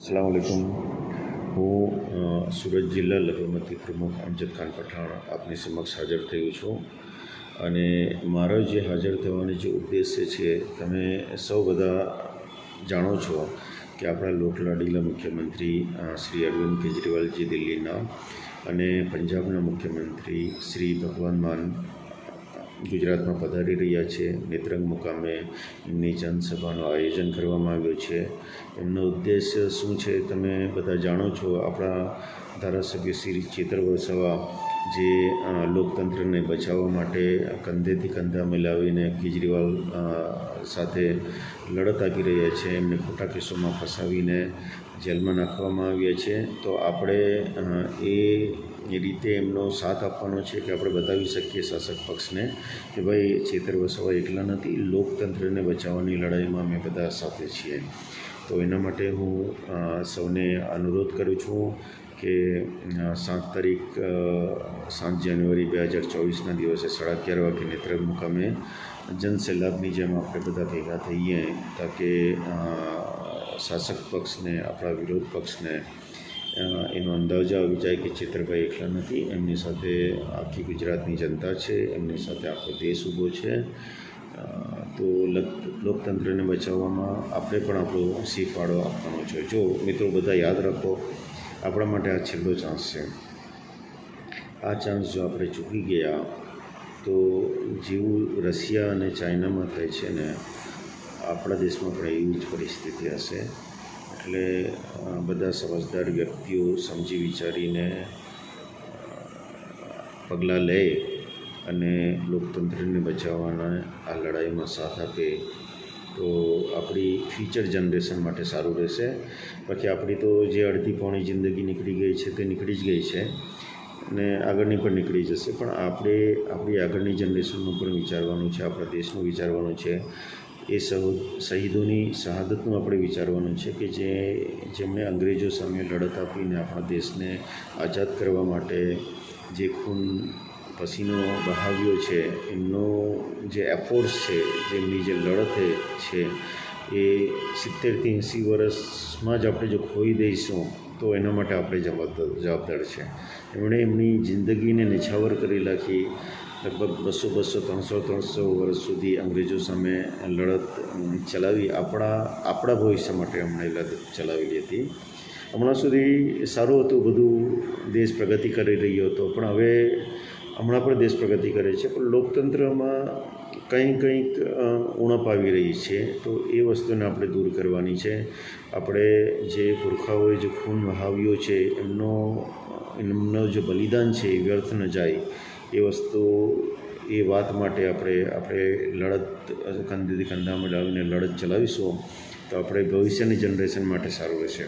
અસલામ વાલેકુમ હું સુરત જિલ્લા લઘુમતી પ્રમુખ અમજદ ખાન પઠાણ આપની સમક્ષ હાજર થયો છું. અને મારો જે હાજર થવાનો જે ઉદ્દેશ્ય છે, તમે સૌ બધા જાણો છો કે આપણા લોકલાડીલા મુખ્યમંત્રી શ્રી અરવિંદ કેજરીવાલજી દિલ્હીના અને પંજાબના મુખ્યમંત્રી શ્રી ભગવાન માન ગુજરાતમાં પધારી રહ્યા છે. નેત્રંગ મુકામે એમની જનસભાનું આયોજન કરવામાં આવ્યું છે. એમનો ઉદ્દેશ્ય શું છે તમે બધા જાણો છો? આપણા ધારાસભ્ય શ્રી ચેતર વસાવા જે લોકતંત્રને બચાવવા માટે કંધેથી કંધા મિલાવીને કેજરીવાલ સાથે લડત આપી રહ્યા છે. એમને ખોટા કેસોમાં ફસાવીને જેલમાં નાખવામાં આવ્યા છે. તો આપણે એ એ રીતે એમનો સાથ આપવાનો છે કે આપણે બતાવી શકીએ શાસક પક્ષને કે ભાઈ છેતર વસાવા એકલા નથી, લોકતંત્રને બચાવવાની લડાઈમાં અમે બધા સાથે છીએ. તો એના માટે હું સૌને અનુરોધ કરું છું કે સાત તારીખ સાત જાન્યુઆરી બે હજાર ચોવીસના દિવસે સાડા અગિયાર વાગે નેત્રંગ મુકામે જનસેલાબની જેમ આપણે બધા ભેગા થઈએ, તાકે શાસક પક્ષને, આપણા વિરોધ પક્ષને એનો અંદાજો આવી જાય કે ચિત્રભાઈ એકલા નથી. એમની સાથે આખી ગુજરાતની જનતા છે. એમની સાથે આખો દેશ ઊભો છે. તો લક લોકતંત્રને બચાવવામાં આપણે પણ આપણો સી ફાળો આપવાનો છે. જો મિત્રો બધા યાદ રાખો, આપણા માટે આ છેલ્લો ચાન્સ છે. આ ચાન્સ જો આપણે ચૂકી ગયા, તો જેવું રશિયા અને ચાઇનામાં થાય છે ને, આપણા દેશમાં પણ એવી જ પરિસ્થિતિ હશે. એટલે બધા સમજદાર વ્યક્તિઓ સમજી વિચારીને પગલાં લે અને લોકતંત્રને બચાવવાના આ લડાઈમાં સાથ આપે, તો આપણી ફ્યુચર જનરેશન માટે સારું રહેશે. બાકી આપણી તો જે અડધી પોણી જિંદગી નીકળી ગઈ છે તે નીકળી જ ગઈ છે અને આગળની પણ નીકળી જશે. પણ આપણે, આપણી આગળની જનરેશનનું પણ વિચારવાનું છે, આપણા દેશનું વિચારવાનું છે. એ સહુ, શહીદોની શહાદતનું આપણે વિચારવાનું છે કે જે, જેમણે અંગ્રેજો સામે લડત આપીને આપણા દેશને આઝાદ કરવા માટે જે ખૂન પસીનો બહાવ્યો છે, એમનો જે એફોર્ટ્સ છે, જેમની જે લડત છે, એ સિત્તેરથી એંસી વર્ષમાં જ આપણે જો ખોઈ દઈશું તો એના માટે આપણે જવાબદાર જવાબદાર છે. એમણે એમની જિંદગીને નિછાવર કરી નાખી. લગભગ બસો બસો ત્રણસો ત્રણસો વર્ષ સુધી અંગ્રેજો સામે લડત ચલાવી આપણા આપણા ભવિષ્ય માટે એમણે લડત ચલાવેલી હતી. હમણાં સુધી સારું હતું બધું, દેશ પ્રગતિ કરી રહ્યો હતો. પણ હવે હમણાં પણ દેશ પ્રગતિ કરે છે. પણ લોકતંત્રમાં કંઈક કંઈક ઉણપ આવી રહી છે, તો એ વસ્તુને આપણે દૂર કરવાની છે. આપણે જે પુરખાઓએ જે ખૂન વહાવ્યો છે, એમનો એમનો જે બલિદાન છે, એ વ્યર્થ ન જાય. એ વસ્તુ, એ વાત માટે આપણે આપણે લડત કંધેથી કંધામાં મિલાવીને લડત ચલાવીશું, તો આપણે ભવિષ્યની જનરેશન માટે સારું રહેશે.